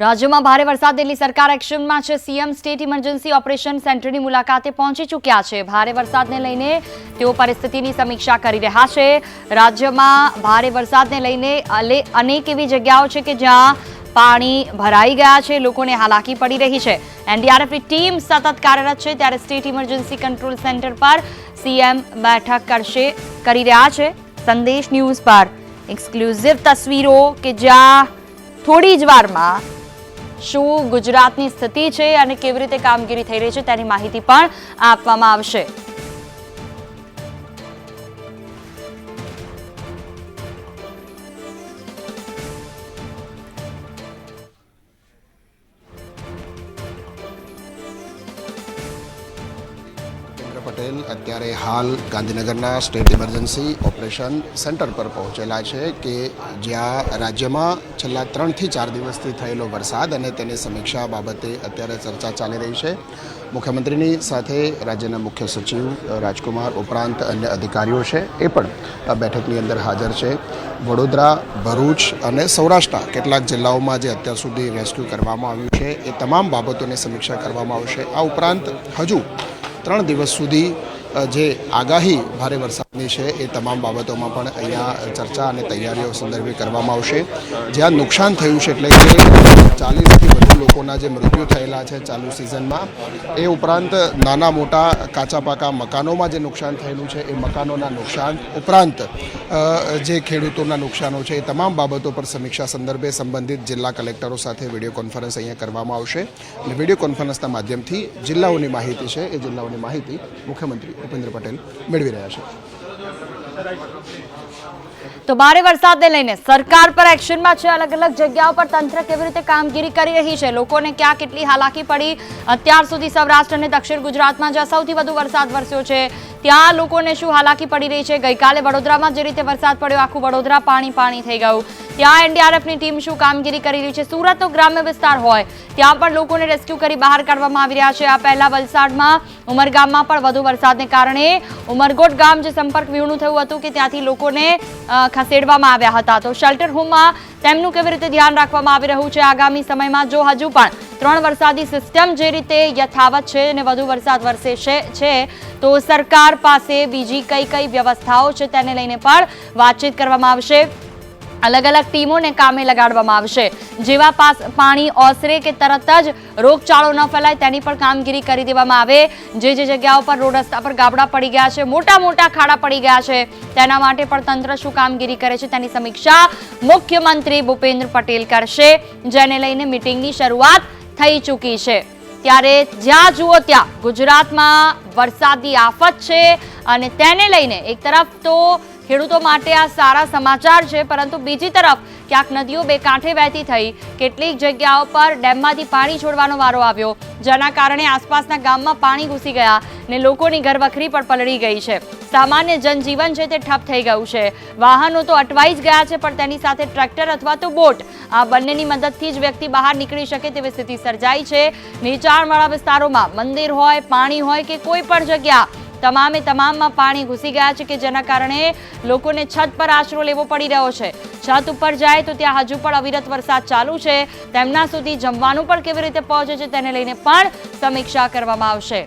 રાજ્યમાં ભારે વરસાદ દિલ્હી સરકાર એક્શનમાં છે. સીએમ સ્ટેટ ઇમરજન્સી ઓપરેશન સેન્ટરની મુલાકાતે પહોંચી ચૂક્યા છે. ભારે વરસાદને લઈને તેઓ પરિસ્થિતિની સમીક્ષા કરી રહ્યા છે. રાજ્યમાં ભારે વરસાદને લઈને અનેક એવી જગ્યાઓ છે કે જ્યાં પાણી ભરાઈ ગયા છે. લોકોને હાલાકી પડી રહી છે. એનડીઆરએફની ટીમ સતત કાર્યરત છે. ત્યારે સ્ટેટ ઇમરજન્સી કંટ્રોલ સેન્ટર પર સીએમ બેઠક કરશે, કરી રહ્યા છે. સંદેશ ન્યૂઝ પર. એક્સક્લુઝિવ તસવીરો કે જ્યાં થોડી જ વારમાં શું ગુજરાતની સ્થિતિ છે અને કેવી રીતે કામગીરી થઈ રહી છે તેની માહિતી પણ આપવામાં આવશે. પટેલ અત્યારે હાલ ગાંધીનગરના સ્ટેટ ઇમરજન્સી ઓપરેશન સેન્ટર પર પહોંચેલા છે કે જ્યાં રાજ્યમાં છેલ્લા ત્રણથી ચાર દિવસથી થયેલો વરસાદ અને તેની સમીક્ષા બાબતે અત્યારે ચર્ચા ચાલી રહી છે. મુખ્યમંત્રીની સાથે રાજ્યના મુખ્ય સચિવ રાજકુમાર ઉપરાંત અન્ય અધિકારીઓ છે એ પણ આ બેઠકની અંદર હાજર છે. વડોદરા, ભરૂચ અને સૌરાષ્ટ્રના કેટલાક જિલ્લાઓમાં જે અત્યાર સુધી રેસ્ક્યુ કરવામાં આવ્યું છે એ તમામ બાબતોની સમીક્ષા કરવામાં આવશે. આ ઉપરાંત હજુ ત્રણ દિવસ સુધી જે આગાહી ભારે વરસાદની છે એ તમામ બાબતોમાં પણ અહીંયા ચર્ચા અને તૈયારીઓ સંદર્ભે કરવામાં આવશે. જ્યાં નુકસાન થયું છે એટલે કે ચાલીસથી વધુ લોકોના જે મૃત્યુ થયેલા છે ચાલુ સિઝનમાં, એ ઉપરાંત નાના મોટા કાચા પાકા મકાનોમાં જે નુકસાન થયેલું છે, એ મકાનોના નુકસાન ઉપરાંત જે ખેડૂતોના નુકસાનો છે, એ તમામ બાબતો પર સમીક્ષા સંદર્ભે સંબંધિત જિલ્લા કલેક્ટરો સાથે વીડિયો કોન્ફરન્સ અહીંયા કરવામાં આવશે. અને વીડિયો કોન્ફરન્સના માધ્યમથી જિલ્લાઓની માહિતી છે, એ જિલ્લાઓની માહિતી મુખ્યમંત્રી ભૂપેન્દ્ર પટેલ મેળવી રહ્યા છે. તો ભારે વરસાદને લઈને સરકાર પર એક્શનમાં છે અલગ અલગ જગ્યાઓ પર તંત્ર કેવી રીતે કામગીરી કરી રહી છે? લોકોને ક્યાં કેટલી હાલાકી પડી? અત્યાર સુધી સૌરાષ્ટ્ર અને દક્ષિણ ગુજરાતમાં જ્યાં સૌથી વધુ વરસાદ વરસ્યો છે. ત્યાં લોકોને શું હાલાકી પડી રહી છે? ગઈકાલે વડોદરામાં જે રીતે વરસાદ પડ્યો, આખું વડોદરા પાણી પાણી થઈ ગયું. ત્યાં એનડીઆરએફની ટીમ શું કામગીરી કરી રહી છે? સુરતનો ગ્રામ્ય વિસ્તાર હોય, ત્યાં પણ લોકોને રેસ્ક્યુ કરી બહાર કાઢવામાં આવી રહ્યા છે. આ પહેલા વલસાડમાં, ઉમરગામમાં પણ વધુ વરસાદને કારણે ઉમરગોટ ગામ જે સંપર્ક વિહોણું થયું હતું કે ત્યાંથી લોકોને ખસેડવામાં આવ્યા હતા. તો શેલ્ટર હોમમાં તેમનું કેવી રીતે ધ્યાન રાખવામાં આવી રહ્યું છે? આગામી સમયમાં જો હજુ પણ ત્રણ વરસાદી સિસ્ટમ જે રીતે યથાવત છે અને વધુ વરસાદ વરસે છે છે તો સરકાર પાસે બીજી કઈ કઈ વ્યવસ્થાઓ છે તેને લઈને પણ વાતચીત કરવામાં આવશે. અલગ અલગ ટીમોને કામે લગાડવામાં આવશે. જેવા પાણી ઓસરે કે તરત જ રોગચાળો ન ફેલાય તેની પણ કામગીરી કરી દેવામાં આવે. જે જે જગ્યાઓ પર રોડ રસ્તા પર ગાબડા પડી ગયા છે, મોટા મોટા ખાડા પડી ગયા છે, તેના માટે પણ તંત્ર શું કામગીરી કરે છે તેની સમીક્ષા મુખ્યમંત્રી ભૂપેન્દ્ર પટેલ કરશે, જેને લઈને મિટિંગની શરૂઆત થઈ ચૂકી છે. ત્યારે જ્યાં જુઓ ત્યાં ગુજરાતમાં વરસાદી આફત છે અને તેને લઈને એક તરફ તો ખેડૂતો માટે આ સારા સમાચાર છે, પરંતુ બીજી તરફ ક્યાંક નદીઓ બે કાંઠે વહેતી થઈ. કેટલીક જગ્યાઓ પર ડેમમાંથી પાણી છોડવાનો વારો આવ્યો. જેના કારણે આસપાસના ગામમાં પાણી ઘૂસી ગયા ને લોકોની ઘરવખરી પણ પલળી ગઈ છે. સામાન્ય જનજીવન છે તે ઠપ થઈ ગયું છે. વાહનો તો અટવાઈ જ ગયા છે, પણ તેની સાથે ટ્રેક્ટર અથવા તો બોટ. આ બંનેની મદદથી જ વ્યક્તિ બહાર નીકળી શકે તેવી સ્થિતિ સર્જાઈ છે. નીચાણવાળા વિસ્તારોમાં મંદિર હોય, પાણી હોય કે કોઈ પણ જગ્યા તમામે તમામમાં પાણી ઘૂસી ગયા છે કે જેના કારણે લોકોને છત પર આશરો લેવો પડી રહ્યો છે. છત ઉપર જાય તો ત્યાં હજુ પણ અવિરત વરસાદ ચાલુ છે. તેમના સુધી જમવાનું પણ કેવી રીતે પહોંચે છે તેને લઈને પણ સમીક્ષા કરવામાં આવશે.